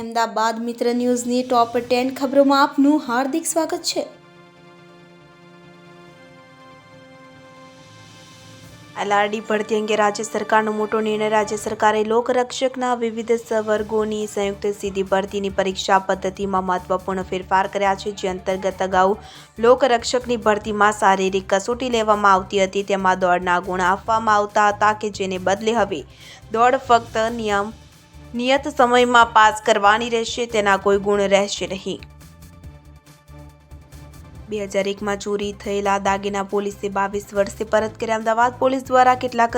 અમદાવાદ મિત્ર ન્યૂઝની top ten ખબરોમાં આપનું હાર્દિક સ્વાગત છે. એલઆરડી ભરતી અંગે રાજ્ય સરકારનો મોટો નિર્ણય. રાજ્ય સરકારે લોકરક્ષકના વિવિધ વર્ગોની સંયુક્ત સીધી ભરતીની પરીક્ષા પદ્ધતિમાં મહત્વપૂર્ણ ફેરફાર કર્યા છે. જે અંતર્ગત અગાઉ લોકરક્ષકની ભરતીમાં શારીરિક કસોટી લેવામાં આવતી હતી. તેમાં દોડના ગુણ આપવામાં આવતા હતા કે જેને બદલે હવે દોડ ફક્ત નિયમ નિયત સમયમાં પાસ કરવાની રહેશે, તેના કોઈ ગુણ રહેશે નહીં. બે હજાર એકમાં ચોરી થયેલા દાગીના પોલીસે બાવીસ વર્ષે પરત કર્યા. અમદાવાદ પોલીસ દ્વારા કેટલાક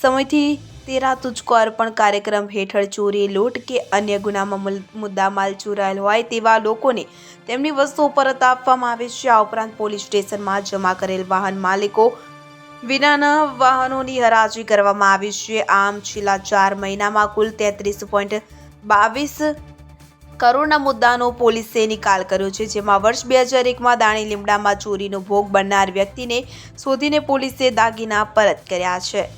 સમયથી તેરા તુજકો અર્પણ કાર્યક્રમ હેઠળ ચોરી, લૂંટ કે અન્ય ગુનામાં મુલ- મુદ્દામાલ ચોરાયેલ હોય તેવા લોકોને તેમની વસ્તુઓ પરત આપવામાં આવે છે. આ ઉપરાંત પોલીસ સ્ટેશનમાં જમા કરેલ વાહન માલિકો વિનાના વાહનોની હરાજી કરવામાં આવી છે. આમ છેલ્લા ચાર મહિનામાં કુલ તેત્રીસ પોઈન્ટ બાવીસ કરોડના મુદ્દાનો પોલીસે નિકાલ કર્યો છે. જેમાં વર્ષ બે હજાર એકમાં દાણી લીમડામાં ચોરીનો ભોગ બનનાર વ્યક્તિને શોધીને પોલીસે દાગીના પરત કર્યા છે.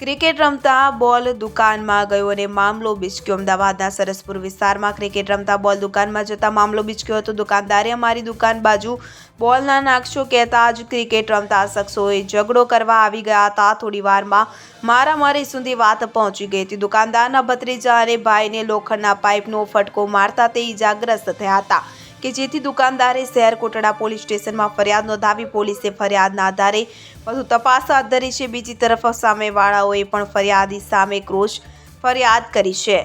ક્રિકેટ રમતા બોલ દુકાનમાં ગયો અને મામલો બિચક્યો. અમદાવાદના સરસપુર વિસ્તારમાં ક્રિકેટ રમતા બોલ દુકાનમાં જતા મામલો બિચક્યો હતો. દુકાનદારે અમારી દુકાન બાજુ બોલના નાખશો કહેતા જ ક્રિકેટ રમતા શખ્સોએ ઝઘડો કરવા આવી ગયા હતા. થોડી વારમાં મારામારી સુધી વાત પહોંચી ગઈ હતી. દુકાનદારના ભત્રીજા અને ભાઈને લોખંડના પાઇપનો ફટકો મારતા તે ઈજાગ્રસ્ત થયા હતા. કે જેથી દુકાનદારે શહેર કોટડા પોલીસ સ્ટેશનમાં ફરિયાદ નોંધાવી પોલીસે ફરિયાદના આધારે વધુ તપાસ હાથ ધરી છે. બીજી તરફ સામેવાળાઓએ પણ ફરિયાદી સામે ક્રોશ ફરિયાદ કરી છે.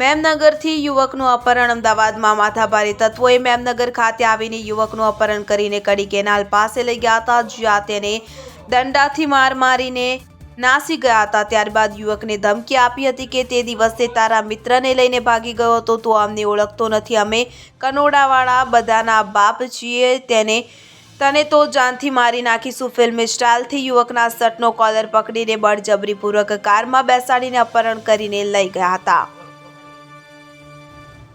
મેમનગરથી યુવકનું અપહરણ અમદાવાદમાં માથાભારે તત્વોએ મેમનગર ખાતે આવીને યુવકનું અપહરણ કરીને કડી કેનાલ પાસે લઈ ગયા હતા. જ્યાં તેને દંડાથી માર મારીને નાસી ગયા હતા. ત્યારબાદ યુવકને ધમકી આપી હતી કે તે દિવસે તારા મિત્રને લઈને ભાગી ગયો હતો. તો અમને ઓળખતો નથી. અમે કનોડાવાળા બધાના બાપ છીએ. તેને, તને તો જાનથી મારી નાખીશું. ફિલ્મ સ્ટાઇલથી યુવકના શર્ટનો કોલર પકડીને બળજબરીપૂર્વક કારમાં બેસાડીને અપહરણ કરીને લઈ ગયા હતા.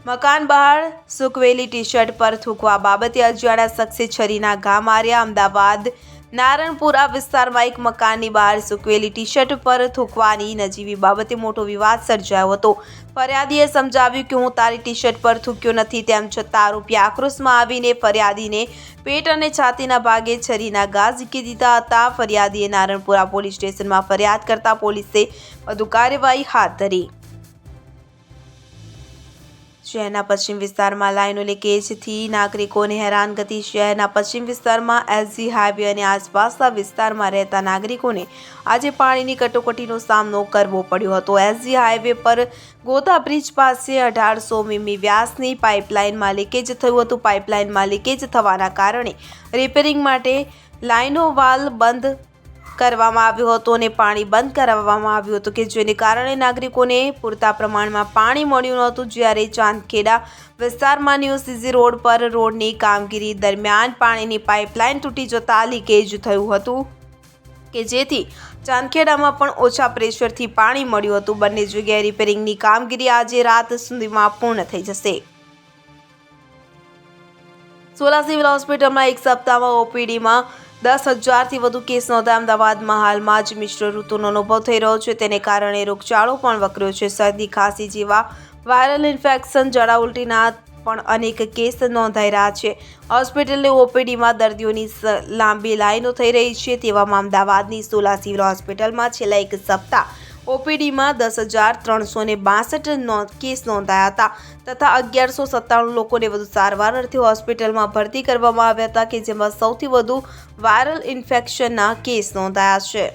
મકાન બહાર સૂકવેલી ટી શર્ટ પર થૂકવા બાબતે અજાણ્યા શખ્સે છરીના ઘા માર્યા. અમદાવાદ નારણપુરા વિસ્તારમાં એક મકાનની બહાર સૂકવેલી ટી શર્ટ પર થૂકવાની નજીવી બાબતે મોટો વિવાદ સર્જાયો હતો. ફરિયાદીએ સમજાવ્યું કે હું તારી ટી શર્ટ પર થૂક્યો નથી, તેમ છતાં આરોપી આક્રોશમાં આવીને ફરિયાદીને પેટ અને છાતીના ભાગે છરીના ઘા ઝીકી દીધા હતા. ફરિયાદીએ નારણપુરા પોલીસ સ્ટેશનમાં ફરિયાદ કરતા પોલીસે વધુ કાર્યવાહી હાથ ધરી. શહેરના પશ્ચિમ વિસ્તારમાં લાઈનો લીકેજથી નાગરિકોને હેરાનગતિ શહેરના પશ્ચિમ વિસ્તારમાં એસજી હાઈવે અને આસપાસના વિસ્તારમાં રહેતા નાગરિકોને આજે પાણીની કટોકટીનો સામનો કરવો પડ્યો હતો. એસજી હાઈવે પર ગોતા બ્રિજ પાસે અઢારસો મીમી વ્યાસની પાઇપલાઇનમાં લીકેજ થયું હતું. પાઇપલાઇનમાં લીકેજ થવાના કારણે રિપેરિંગ માટે લાઈનો વાલ બંધ કરવામાં આવ્યું હતું અને પાણી બંધ કરાવવામાં આવ્યું હતું કે જેને કારણે નાગરિકોને પૂરતા પ્રમાણમાં પાણી મળ્યું નહોતું. જ્યારે ચાંદખેડા વિસ્તારમાં ન્યૂ સીઝી રોડ પર રોડની કામગીરી દરમિયાન પાણીની પાઇપલાઇન તૂટી જતાં લીકેજ થયું હતું કે જેથી ચાંદખેડામાં પણ ઓછા પ્રેશરથી પાણી મળ્યું હતું. બંને જગ્યાએ રિપેરિંગની કામગીરી આજે રાત સુધીમાં પૂર્ણ થઈ જશે. સોલા સિવિલ હોસ્પિટલમાં એક સપ્તાહમાં ઓપીડીમાં દસ હજારથી વધુ કેસ નોંધા અમદાવાદમાં હાલમાં જ મિશ્ર ઋતુનો અનુભવ થઈ રહ્યો છે. તેને કારણે રોગચાળો પણ વકર્યો છે. શરદી, ખાંસી જેવા વાયરલ ઇન્ફેક્શન જળા ઉલટીના પણ અનેક કેસ નોંધાઈ રહ્યા છે. હોસ્પિટલની ઓપીડીમાં દર્દીઓની લાંબી લાઈનો થઈ રહી છે. તેવામાં અમદાવાદની સોલા સિવિલ હોસ્પિટલમાં છેલ્લા એક સપ્તાહ ઓપીડીમાં દસ હજાર ત્રણસો ને બાસઠ કેસ નોંધાયા હતા. તથા અગિયારસો સત્તાણું લોકોને વધુ સારવાર અર્થે હોસ્પિટલમાં ભરતી કરવામાં આવ્યા હતા કે જેમાં સૌથી વધુ વાયરલ ઇન્ફેક્શનના કેસ નોંધાયા છે.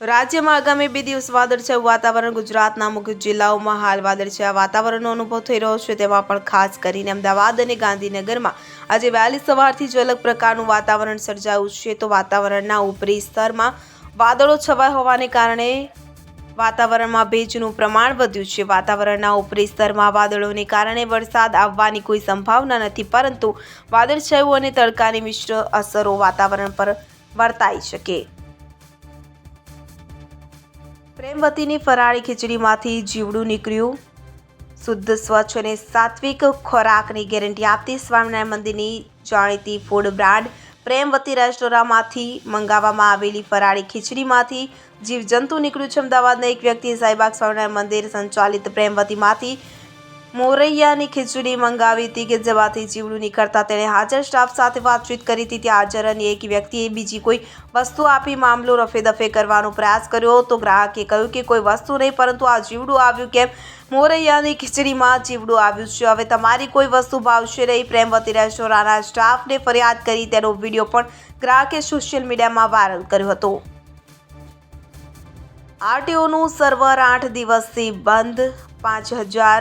રાજ્યમાં આગામી બે દિવસ વાદળછાયું વાતાવરણ, ગુજરાતના મુખ્ય જિલ્લાઓમાં હાલ વાદળછાયા વાતાવરણનો અનુભવ થઈ રહ્યો છે. તેમાં પણ ખાસ કરીને અમદાવાદ અને ગાંધીનગરમાં આજે વહેલી સવારથી જ અલગ પ્રકારનું વાતાવરણ સર્જાયું છે. તો વાતાવરણના ઉપરી સ્તરમાં વાદળો છવાય હોવાને કારણે વાતાવરણમાં ભેજનું પ્રમાણ વધ્યું છે. વાતાવરણના ઉપરી સ્તરમાં વાદળોને કારણે વરસાદ આવવાની કોઈ સંભાવના નથી, પરંતુ વાદળછાયું અને તડકાની મિશ્ર અસરો વાતાવરણ પર વર્તાઈ શકે. પ્રેમવતીની ફરાળી ખીચડીમાંથી જીવડું નીકળ્યું. શુદ્ધ, સ્વચ્છ અને સાત્વિક ખોરાકની ગેરંટી આપતી સ્વામિનારાયણ મંદિરની જાણીતી ફૂડ બ્રાન્ડ પ્રેમવતી રેસ્ટોરાંમાંથી મંગાવવામાં આવેલી ફરાળી ખીચડીમાંથી જીવજંતુ નીકળ્યું છે. અમદાવાદના એક વ્યક્તિએ સાઈબાગ સ્વામિનારાયણ મંદિર સંચાલિત પ્રેમવતીમાંથી મોરૈયાની ખીચડી મંગાવી હતી કે જેમાંથી જીવડું નીકળતા તેણે હાજર સ્ટાફ સાથે વાતચીત કરી હતી. ત્યાં હાજર અને એક વ્યક્તિએ બીજી કોઈ વસ્તુ આપી મામલો રફે દફે કરવાનો પ્રયાસ કર્યો તો ગ્રાહકે કહ્યું કે કોઈ વસ્તુ નહીં, પરંતુ આ જીવડું આવ્યું કેમ? મોરૈયાની ખીચડીમાં જીવડું આવ્યું છે. હવે તમારી કોઈ વસ્તુ ભાવશે નહીં પ્રેમવતી રેસ્ટોરાંના સ્ટાફને ફરિયાદ કરી તેનો વીડિયો પણ ગ્રાહકે સોશિયલ મીડિયામાં વાયરલ કર્યો હતો. આરટીઓનું સર્વર આઠ દિવસથી બંધ, પાંચ હજાર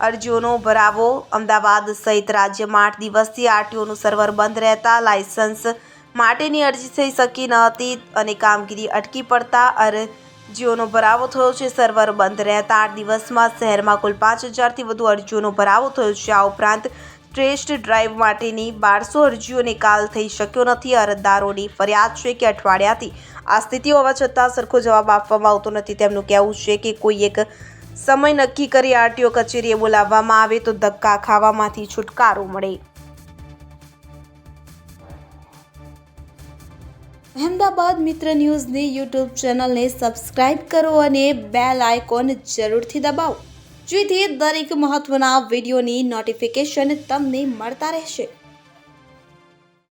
અરજીઓનો ભરાવો અમદાવાદ સહિત રાજ્યમાં આઠ દિવસથી આરટીઓનું સર્વર બંધ રહેતા લાયસન્સ માટેની અરજી થઈ શકી ન હતી અને કામગીરી અટકી પડતા અરજીઓનો ભરાવો થયો છે. સર્વર બંધ રહેતા આઠ દિવસમાં શહેરમાં કુલ પાંચ હજારથી વધુ અરજીઓનો ભરાવો થયો છે. આ ઉપરાંત ટેસ્ટ ડ્રાઈવ માટેની બારસો અરજીઓ નિકાલ થઈ શક્યો નથી. અરજદારોની ફરિયાદ છે કે અઠવાડિયાથી આ સ્થિતિ હોવા છતાં સરખો જવાબ આપવામાં આવતો નથી. તેમનું કહેવું છે કે કોઈ એક સમય નક્કી કરી આરટીઓ કચેરીએ બોલાવવામાં આવે તો ધક્કા ખાવામાંથી છુટકારો મળે. અહેમદાબાદ મિત્ર ન્યૂઝની યુટ્યુબ ચેનલને સબસ્ક્રાઇબ કરો અને બેલ આઇકોન જરૂરથી દબાવો. જેથી દરેક મહત્ત્વના વિડીયોની નોટિફિકેશન તમને મળતા રહેશે.